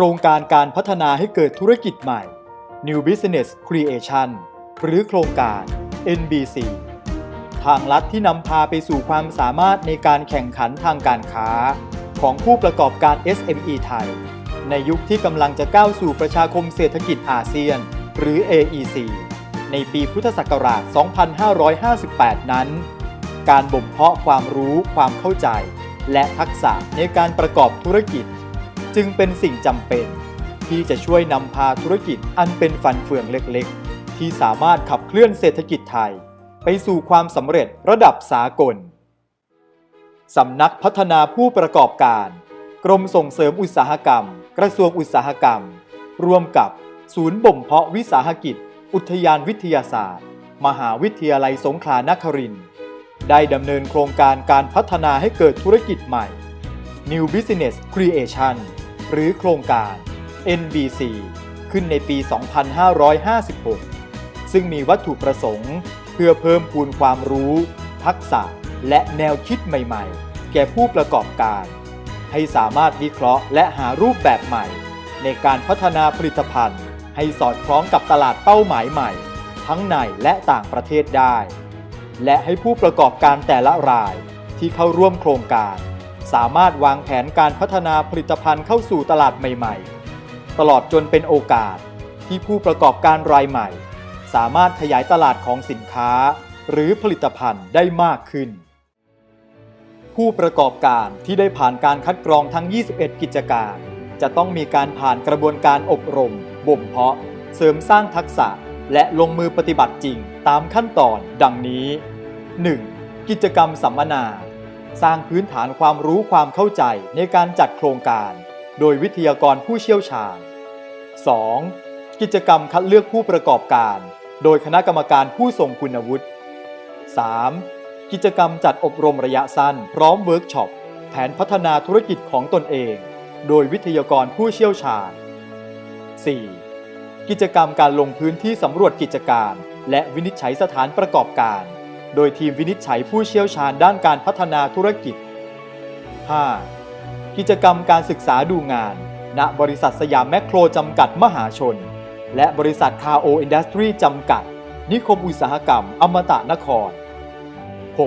โครงการการพัฒนาให้เกิดธุรกิจใหม่ New Business Creation หรือโครงการ NBC ทางลัดที่นำพาไปสู่ความสามารถในการแข่งขันทางการค้า ของผู้ประกอบการ SME ไทย ในยุคที่กำลังจะก้าวสู่ประชาคมเศรษฐกิจอาเซียน หรือ AEC ในปีพุทธศักราช 2558 นั้น การบ่มเพาะความรู้ความเข้าใจ และทักษะในการประกอบธุรกิจ จึงเป็นสิ่งจำเป็น ที่จะช่วยนำพาธุรกิจอันเป็นฟันเฟืองเล็กๆ ที่สามารถขับเคลื่อนเศรษฐกิจไทย ไปสู่ความสำเร็จระดับสากลสำนักพัฒนาผู้ประกอบการ กรมส่งเสริมอุตสาหกรรม กระทรวงอุตสาหกรรม ร่วมกับศูนย์บ่มเพาะวิสาหกิจ อุทยานวิทยาศาสตร์ มหาวิทยาลัยสงขลานครินทร์ได้ดำเนินโครงการการพัฒนาให้เกิดธุรกิจใหม่ New Business Creation หรือโครงการ NBC ขึ้นในปี 2556 ซึ่งมีวัตถุประสงค์ เพื่อเพิ่มพูนความรู้ ทักษะ และแนวคิดใหม่ๆ แก่ผู้ประกอบการ ให้สามารถวิเคราะห์และหารูปแบบใหม่ ในการพัฒนาผลิตภัณฑ์ ให้สอดคล้องกับตลาดเป้าหมายใหม่ ทั้งในและต่างประเทศได้ และให้ผู้ประกอบการแต่ละรายที่เข้าร่วมโครงการ สามารถวางแผนการพัฒนาผลิตภัณฑ์เข้าสู่ตลาดใหม่ ๆ ตลอดจนเป็นโอกาสที่ผู้ประกอบการรายใหม่ สามารถขยายตลาดของสินค้า หรือผลิตภัณฑ์ได้มากขึ้น ผู้ประกอบการที่ได้ผ่านการคัดกรองทั้ง 21 กิจการ จะต้องมีการผ่านกระบวนการอบรม บ่มเพาะ เสริมสร้างทักษะและลงมือปฏิบัติจริงตามขั้นตอนดังนี้ 1. กิจกรรมสัมมนา สร้างพื้นฐานความรู้ความเข้าใจในการจัดโครงการ โดยวิทยากรผู้เชี่ยวชาญ 2. กิจกรรมคัดเลือกผู้ประกอบการ โดยคณะกรรมการผู้ทรงคุณวุฒิ 3. กิจกรรมจัดอบรมระยะสั้น พร้อมเวิร์กช็อป แผนพัฒนาธุรกิจของตนเอง โดยวิทยากรผู้เชี่ยวชาญ 4. กิจกรรมการลงพื้นที่สำรวจกิจการ และวินิจฉัยสถานประกอบการ โดยทีมวินิจฉัยผู้เชี่ยวชาญด้านการพัฒนาธุรกิจ 5. กิจกรรมการศึกษาดูงาน ณ บริษัทสยามแมคโครจำกัดมหาชน และบริษัทคาโออินดัสทรีจำกัด นิคมอุตสาหกรรมอมตะนคร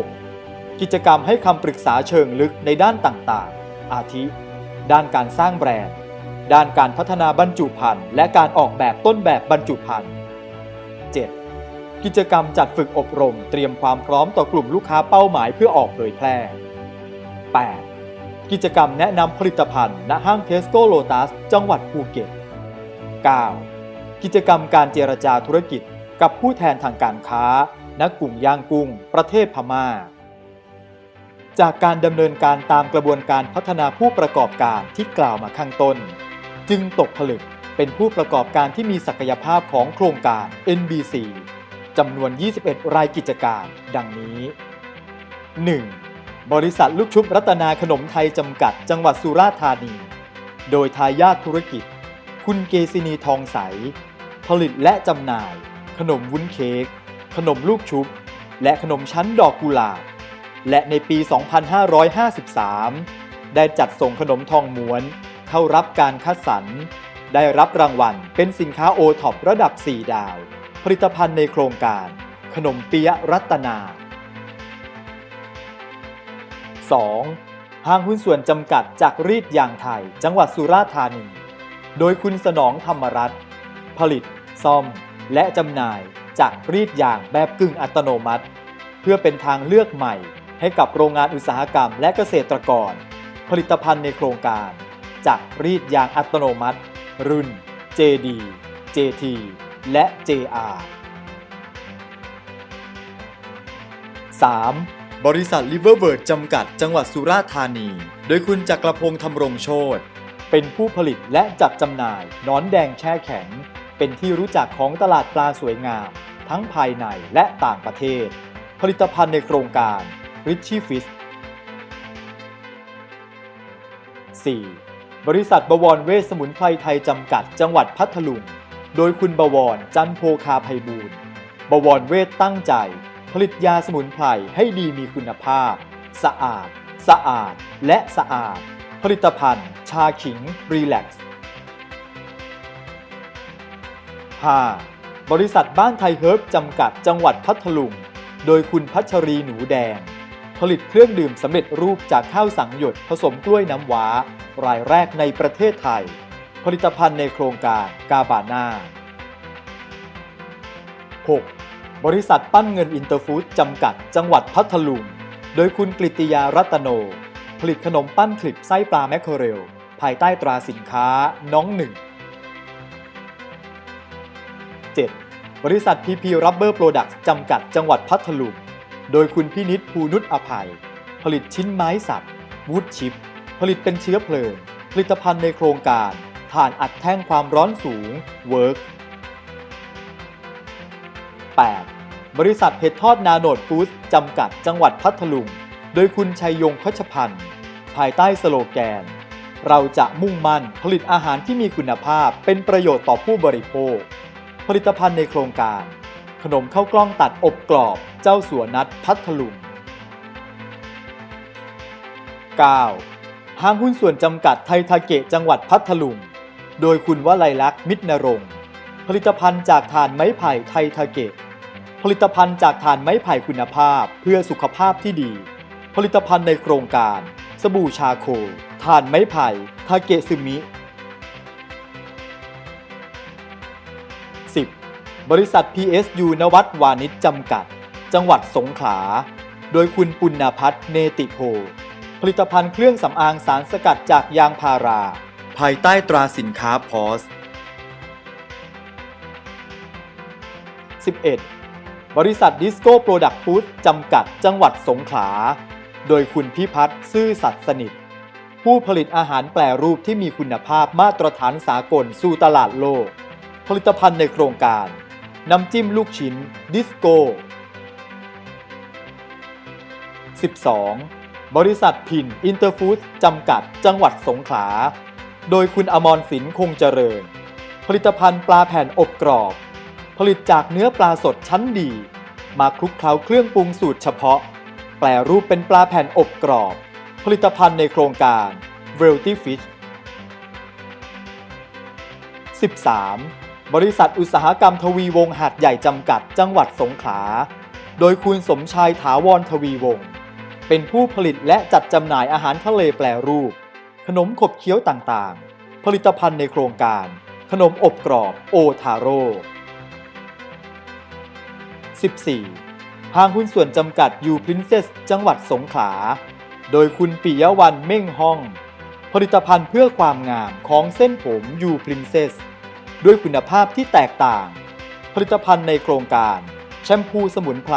6. กิจกรรมให้คำปรึกษาเชิงลึกในด้านต่างๆ อาทิ ด้านการสร้างแบรนด์ ด้านการพัฒนาบรรจุภัณฑ์และการออกแบบต้นแบบบรรจุภัณฑ์ กิจกรรมจัดฝึกอบรมเตรียมความพร้อมต่อกลุ่มลูกค้าเป้าหมายเพื่อออกเผยแพร่ 8. กิจกรรมแนะนำผลิตภัณฑ์ณห้างเทสโก้โลตัสจังหวัดภูเก็ต 9. กิจกรรมการเจรจาธุรกิจกับผู้แทนทางการค้า ณกลุ่มย่างกุ้ง ประเทศพม่า จากการดำเนินการตามกระบวนการพัฒนาผู้ประกอบการที่กล่าวมาข้างต้น จึงตกผลึกเป็นผู้ประกอบการที่มีศักยภาพของโครงการ NBC จำนวน 21 รายกิจการ ดังนี้ 1. บริษัทลูกชุบรัตนาขนมไทยจำกัด จังหวัดสุราษฎร์ธานี โดยทายาทธุรกิจ คุณเกษินีทองใส ผลิตและจำหน่าย ขนมวุ้นเค้ก ขนมลูกชุบ และขนมชั้นดอกกุหลาบ และในปี 2553 ได้จัดส่งขนมทองม้วน เข้ารับการคัดสรร ได้รับรางวัลเป็นสินค้าโอท็อประดับ 4 ดาว ผลิตภัณฑ์ในโครงการ ขนมเปี๊ยะรัตนา 2. ห้างหุ้นส่วนจำกัดจากรีดยางไทย จังหวัดสุราษฎร์ธานี โดยคุณสนองธรรมรัตน์ผลิต ซ่อม และจำหน่ายจากรีดยางแบบกึ่งอัตโนมัติ เพื่อเป็นทางเลือกใหม่ให้กับโรงงานอุตสาหกรรมและเกษตรกร ผลิตภัณฑ์ในโครงการ จากรีดยางอัตโนมัติ รุ่น JD JT และ JR 3. บริษัท l i v e r b i r d จำกัดจังหวัดสุราษฎร์ธานี โดยคุณจักรพงษ์ธำรงโชตเป็นผู้ผลิตและจัดจำหน่ายนอนแดงแช่แข็ง เป็นที่รู้จักของตลาดปลาสวยงาม ทั้งภายในและต่างประเทศ ผลิตภัณฑ์ในโครงการ Richie Fish 4. บริษัทบวรเวชสมุนไพรไทยจำกัดจังหวัดพัทลุง โดยคุณบวรจันโพคาภัยบูรณ์บวรเวชตั้งใจ ผลิตยาสมุนไพรให้ดีมีคุณภาพ สะอาด สะอาด และสะอาด ผลิตภัณฑ์ ชาขิง รีแลกซ์ 5. บริษัทบ้านไทยเฮิร์บจำกัดจังหวัดพัทลุง โดยคุณพัชรีหนูแดง ผลิตเครื่องดื่มสำเร็จรูปจากข้าวสังหยดผสมกล้วยน้ำว้า รายแรกในประเทศไทย ผลิตภัณฑ์ในโครงการกาบาน่า 6. บริษัทปั้นเงินอินเตอร์ฟู้ดจำกัด จังหวัดพัทลุง โดยคุณกฤติยารัตโน ผลิตขนมปั้นคลิปไส้ปลาแมคเคอเรล ภายใต้ตราสินค้าน้องหนึ่ง 7. บริษัท PP Rubber Products จำกัด จังหวัดพัทลุง โดยคุณพินิษภูนุชอภัย ผลิตชิ้นไม้สับวูดชิป ผลิตเป็นเชื้อเพลิง ผลิตภัณฑ์ในโครงการ ถ่านอัดแท่งความร้อนสูงเวิร์ก 8. บริษัทเห็ดทอดนาโนดฟู้ดจำกัดจังหวัดพัทลุง โดยคุณชัยยงคชพันธ์ ภายใต้สโลแกน เราจะมุ่งมั่นผลิตอาหารที่มีคุณภาพเป็นประโยชน์ต่อผู้บริโภค ผลิตภัณฑ์ในโครงการ ขนมข้าวกล้องตัดอบกรอบ เจ้าสัวนัดพัทลุง 9. ห้างหุ้นส่วนจำกัดไททาเกะจังหวัดพัทลุง โดยคุณวลัยลักษณ์มิตรนรงค์ผลิตภัณฑ์จากถ่านไม้ไผ่ไททาเกะผลิตภัณฑ์จากถ่านไม้ไผ่คุณภาพเพื่อสุขภาพที่ดี ผลิตภัณฑ์ในโครงการ สบู่ชาโคถ่านไม้ไผ่ทาเกะซึมิ 10. บริษัท PSU นวัตวานิชจำกัด จังหวัดสงขลา โดยคุณปุณณพัฒน์เนติโพ ผลิตภัณฑ์เครื่องสำอางสารสกัดจากยางพารา ภายใต้ตราสินค้าพอส 11. บริษัทดิสโก้โปรดักต์ฟู้ดจำกัดจังหวัดสงขลา โดยคุณพิพัฒน์ซื่อสัตย์สนิท ผู้ผลิตอาหารแปรรูปที่มีคุณภาพมาตรฐานสากลสู่ตลาดโลก ผลิตภัณฑ์ในโครงการ น้ำจิ้มลูกชิ้น ดิสโก้ 12. บริษัทพินอินเตอร์ฟู้ดจำกัดจังหวัดสงขลา โดยคุณอมรศิลป์คงเจริญ ผลิตภัณฑ์ปลาแผ่นอบกรอบ ผลิตจากเนื้อปลาสดชั้นดี มาคลุกเคล้าเครื่องปรุงสูตรเฉพาะ แปลรูปเป็นปลาแผ่นอบกรอบ ผลิตภัณฑ์ในโครงการ v e l t y Fish 13. บริษัทอุตสาหกรรมทวีวงศ์หาดใหญ่จำกัดจังหวัดสงขลา โดยคุณสมชายถาวรทวีวงศ์เป็นผู้ผลิตและจัดจำหน่ายอาหารทะเลแปลรูป ขนมขบเคี้ยวต่างๆ ผลิตภัณฑ์ในโครงการ ขนมอบกรอบโอทาโร่ 14. ห้างหุ้นส่วนจำกัดยูพรินเซสจังหวัดสงขลา โดยคุณปิยวันเม่งห้อง ผลิตภัณฑ์เพื่อความงามของเส้นผมยูพรินเซสด้วยคุณภาพที่แตกต่าง ผลิตภัณฑ์ในโครงการ แชมพูสมุนไพร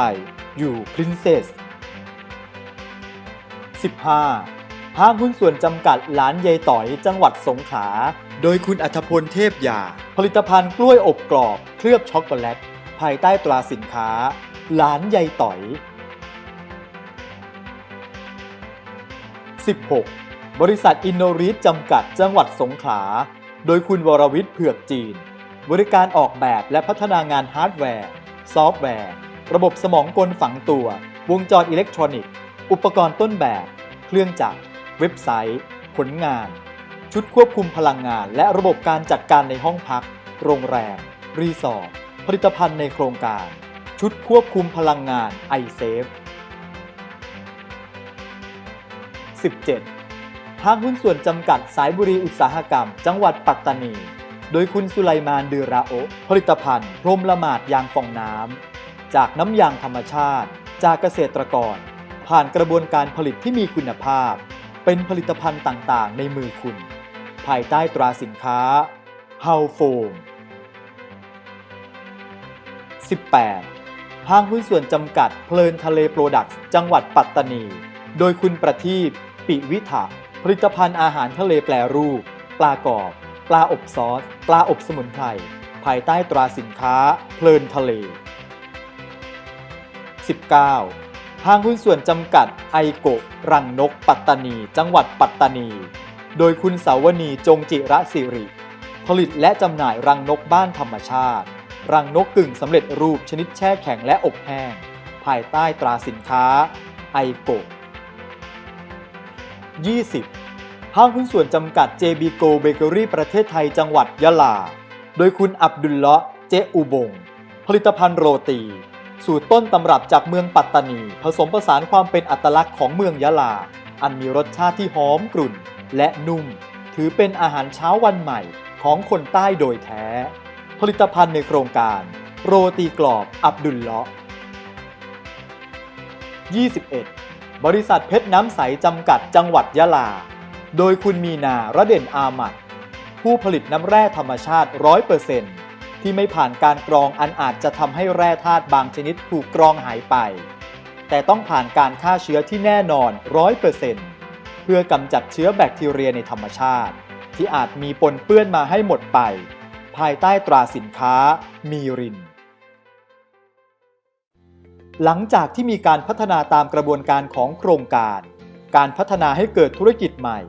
ยูพรินเซส 15. ห้างหุ้นส่วนจำกัดหลานยายต่อยจังหวัดสงขลา โดยคุณอัธพลเทพยา ผลิตภัณฑ์กล้วยอบกรอบ เคลือบช็อกโกแลต ภายใต้ตราสินค้าหลานยายต่อย 16. บริษัทอินโนริสจำกัดจังหวัดสงขลา โดยคุณวรวิทย์เผือกจีน บริการออกแบบและพัฒนางานฮาร์ดแวร์ ซอฟต์แวร์ ระบบสมองกลฝังตัว วงจรอิเล็กทรอนิกส์ อุปกรณ์ต้นแบบ เครื่องจักร เว็บไซต์ ผลงาน ชุดควบคุมพลังงาน และระบบการจัดการในห้องพัก โรงแรม รีสอร์ท ผลิตภัณฑ์ในโครงการ ชุดควบคุมพลังงาน iSafe 17ห้างหุ้นส่วนจำกัดสายบุรีอุตสาหกรรม จังหวัดปัตตานี โดยคุณสุไลมานเดือราโอผลิตภัณฑ์พรมละหมาดยางฟองน้ำ จากน้ำยางธรรมชาติ จากเกษตรกร ผ่านกระบวนการผลิตที่มีคุณภาพ เป็นผลิตภัณฑ์ต่างๆ ในมือคุณ ภายใต้ตราสินค้า h o w Foam 18 ห้างหุ้นส่วนจำกัดเพลินทะเลโปรดักต์จังหวัดปัตตานี โดยคุณประทีปปิวิถาผลิตภัณฑ์อาหารทะเลแปรรูป ปลากรอบ ปลาอบซอส ปลาอบสมุนไพร ภายใต้ตราสินค้า เพลินทะเล 19 ห้างหุ้นส่วนจำกัดไอโกะรังนก ปัตตานี จังหวัดปัตตานี โดยคุณสาวนีจงจิระสิริ ผลิตและจำหน่ายรังนกบ้านธรรมชาติ รังนกกึ่งสำเร็จรูปชนิดแช่แข็งและอบแห้ง ภายใต้ตราสินค้าไอโกะ20ห้างหุ้นส่วนจำกัด JB Go Bakery ประเทศไทยจังหวัดยะลา โดยคุณอับดุลเลาะเจอุบง ผลิตภัณฑ์โรตี สูตรต้นตำรับจากเมืองปัตตานี ผสมผสานความเป็นอัตลักษณ์ของเมืองยะลา อันมีรสชาติที่หอมกรุ่น และนุ่ม ถือเป็นอาหารเช้าวันใหม่ของคนใต้โดยแท้ ผลิตภัณฑ์ในโครงการ โรตีกรอบอับดุลเลาะ21 บริษัทเพชรน้ำใสจำกัดจังหวัดยะลา โดยคุณมีนาระเด่นอามัด ผู้ผลิตน้ำแร่ธรรมชาติ 100% ที่ไม่ผ่านการกรองอันอาจจะทำให้แร่ธาตุบางชนิดถูกกรองหายไป แต่ต้องผ่านการฆ่าเชื้อที่แน่นอน100%เพื่อกำจัดเชื้อแบคทีเรียในธรรมชาติ ที่อาจมีปนเปื้อนมาให้หมดไป ภายใต้ตราสินค้ามีริน หลังจากที่มีการพัฒนาตามกระบวนการของโครงการ การพัฒนาให้เกิดธุรกิจใหม่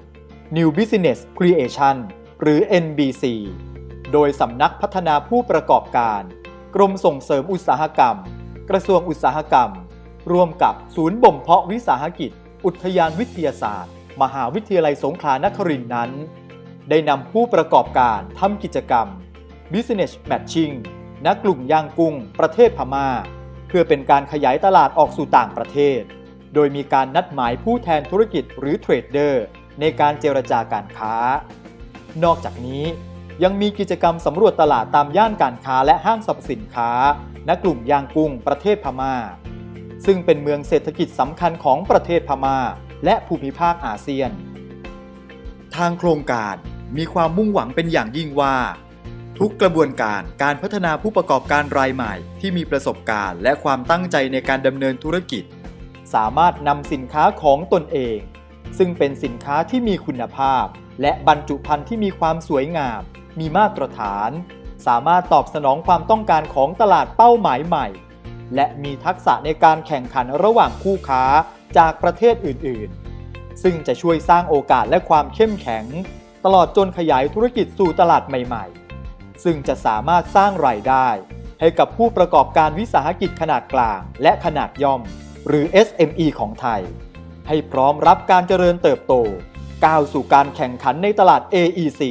New Business Creation หรือ NBC โดยสำนักพัฒนาผู้ประกอบการ กรมส่งเสริมอุตสาหกรรม กระทรวงอุตสาหกรรม ร่วมกับศูนย์บ่มเพาะวิสาหกิจ อุทยานวิทยาศาสตร์ มหาวิทยาลัยสงขลานครินทร์นั้น ได้นำผู้ประกอบการทำกิจกรรม Business Matching ณกลุ่มย่างกุ้ง ประเทศพม่า เพื่อเป็นการขยายตลาดออกสู่ต่างประเทศ โดยมีการนัดหมายผู้แทนธุรกิจหรือเทรดเดอร์ในการเจรจาการค้า นอกจากนี้ ยังมีกิจกรรมสำรวจตลาดตามย่านการค้าและห้างสรรพสินค้า ณกลุ่มยางกุ้งประเทศพม่า ซึ่งเป็นเมืองเศรษฐกิจสำคัญของประเทศพม่า และภูมิภาคอาเซียน ทางโครงการมีความมุ่งหวังเป็นอย่างยิ่งว่า ทุกกระบวนการการพัฒนาผู้ประกอบการรายใหม่ ที่มีประสบการณ์และความตั้งใจในการดำเนินธุรกิจ สามารถนำสินค้าของตนเอง ซึ่งเป็นสินค้าที่มีคุณภาพ และบรรจุภัณฑ์ที่มีความสวยงาม มีมาตรฐาน สามารถตอบสนองความต้องการของตลาดเป้าหมายใหม่ และมีทักษะในการแข่งขันระหว่างคู่ค้าจากประเทศอื่น ๆ ซึ่งจะช่วยสร้างโอกาสและความเข้มแข็ง ตลอดจนขยายธุรกิจสู่ตลาดใหม่ ๆ ซึ่งจะสามารถสร้างรายได้ ให้กับผู้ประกอบการวิสาหกิจขนาดกลาง และขนาดย่อม หรือ SME ของไทย ให้พร้อมรับการเจริญเติบโต ก้าวสู่การแข่งขันในตลาด AEC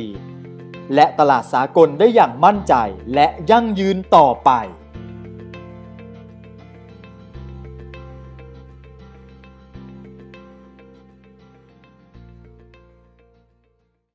และตลาดสากลได้อย่างมั่นใจและยั่งยืนต่อไป